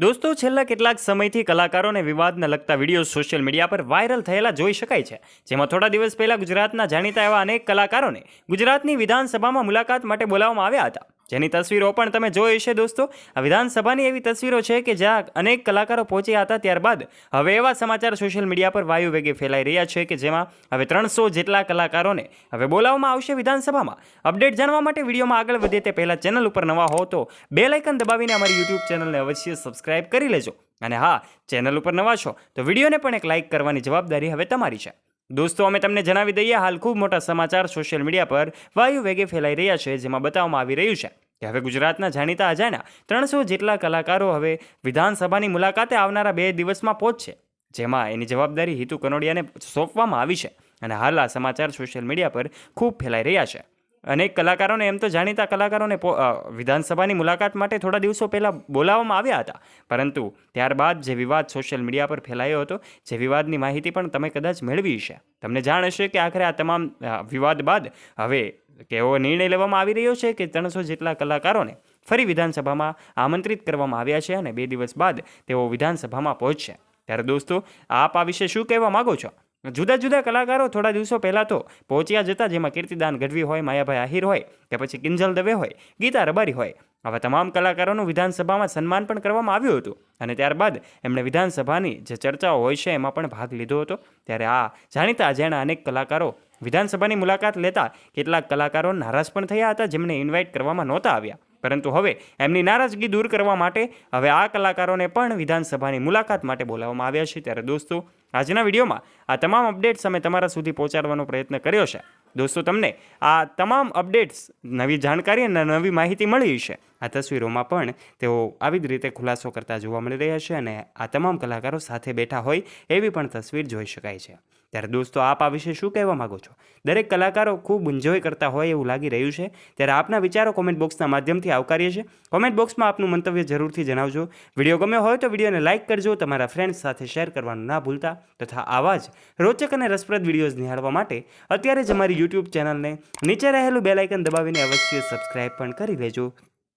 દોસ્તો, છેલ્લા કેટલાક સમયથી કલાકારોને વિવાદને લગતા વીડિયો સોશિયલ મીડિયા પર વાયરલ થયેલા જોઈ શકાય છે. જેમાં થોડા દિવસ પહેલા ગુજરાતના જાણીતા એવા અનેક કલાકારોને ગુજરાતની વિધાનસભામાં મુલાકાત માટે બોલાવવામાં આવ્યા હતા. જેની તસવીરો પણ તમે જોઈ હશે દોસ્તો. આ વિધાનસભાની એવી તસવીરો છે કે જ્યાં અનેક કલાકારો પહોંચ્યા હતા ત્યારબાદ હવે એવા સમાચાર સોશિયલ મીડિયા પર વાયુ વેગે ફેલાઈ રહ્યા છે કે જેમાં હવે ત્રણસો જેટલા કલાકારોને હવે બોલાવવામાં આવશે વિધાનસભામાં. અપડેટ જાણવા માટે વિડીયોમાં આગળ વધે તે પહેલાં ચેનલ ઉપર નવા હો તો બે લાઇકન દબાવીને અમારી યુટ્યુબ ચેનલને અવશ્ય સબસ્ક્રાઇબ કરી લેજો. અને હા, ચેનલ ઉપર નવા છો તો વિડીયોને પણ એક લાઇક કરવાની જવાબદારી હવે તમારી છે. દોસ્તો, અમે તમને જણાવી દઈએ, હાલ ખૂબ મોટા સમાચાર સોશિયલ મીડિયા પર વાયુ વેગે ફેલાઈ રહ્યા છે, જેમાં બતાવવામાં આવી રહ્યું છે. કે હવે ગુજરાતના જાણીતા અજાણ્યા ત્રણસો જેટલા કલાકારો હવે વિધાનસભાની મુલાકાતે આવનારા બે દિવસમાં પહોંચશે, જેમાં એની જવાબદારી હિતુ કનોડિયાને સોંપવામાં આવી છે અને હાલ આ સમાચાર સોશિયલ મીડિયા પર ખૂબ ફેલાઈ રહ્યા છે. અનેક કલાકારોને એમ તો જાણીતા કલાકારોને વિધાનસભાની મુલાકાત માટે થોડા દિવસો પહેલાં બોલાવવામાં આવ્યા હતા, પરંતુ ત્યારબાદ જે વિવાદ સોશિયલ મીડિયા પર ફેલાયો હતો, જે વિવાદની માહિતી પણ તમે કદાચ મેળવી છે તમને જાણ હશે કે આખરે આ તમામ વિવાદ બાદ હવે કેવો નિર્ણય લેવામાં આવી રહ્યો છે કે ત્રણસો જેટલા કલાકારોને ફરી વિધાનસભામાં આમંત્રિત કરવામાં આવ્યા છે અને બે દિવસ બાદ તેઓ વિધાનસભામાં પહોંચશે. ત્યારે દોસ્તો, આપ આ વિશે શું કહેવા માગો છો? જુદા જુદા કલાકારો થોડા દિવસો પહેલાં તો પહોંચ્યા જતા જેમાં કીર્તિદાન ગઢવી હોય, માયાભાઈ આહિર હોય કે પછી કિંજલ દવે હોય, ગીતા રબારી હોય. આવા તમામ કલાકારોનું વિધાનસભામાં સન્માન પણ કરવામાં આવ્યું હતું અને ત્યારબાદ એમણે વિધાનસભાની જે ચર્ચાઓ હોય છે એમાં પણ ભાગ લીધો હતો. ત્યારે આ જાણીતા અજાણ્યા અનેક કલાકારો વિધાનસભાની મુલાકાત લેતા કેટલાક કલાકારો નારાજ પણ થયા હતા, જેમને ઇન્વાઇટ કરવામાં નહોતા આવ્યા. પરંતુ હવે એમની નારાજગી દૂર કરવા માટે હવે આ કલાકારોને પણ વિધાનસભાની મુલાકાત માટે બોલાવવામાં આવ્યા છે. ત્યારે દોસ્તો, આજના વિડીયોમાં આ તમામ અપડેટ્સ અમે તમારા સુધી પહોંચાડવાનો પ્રયત્ન કર્યો છે. દોસ્તો, તમને આ તમામ અપડેટ્સ, નવી જાણકારી અને નવી માહિતી મળી છે. આ તસવીરોમાં પણ તેઓ આવી જ રીતે ખુલાસો કરતા જોવા મળી રહ્યા છે અને આ તમામ કલાકારો સાથે બેઠા હોય એવી પણ તસવીર જોઈ શકાય છે. ત્યારે દોસ્તો, આપ આ વિશે શું કહેવા માંગો છો? દરેક કલાકારો ખૂબ એન્જોય કરતા હોય એવું લાગી રહ્યું છે. ત્યારે આપના વિચારો કોમેન્ટ બોક્સના માધ્યમથી આવકારીએ છીએ. કોમેન્ટ બોક્સમાં આપનું મંતવ્ય જરૂરથી જણાવજો. વીડિયો ગમ્યો હોય તો વિડીયોને લાઇક કરજો. તમારા ફ્રેન્ડ્સ સાથે શેર કરવાનું ના ભૂલતા તથા આવા જ રોચક અને રસપ્રદ વિડીયોઝ નિહાળવા માટે અત્યારે જ અમારી યુટ્યુબ ચેનલને નીચે રહેલું બેલાઇકન દબાવીને અવશ્ય સબસ્ક્રાઇબ પણ કરી લેજો.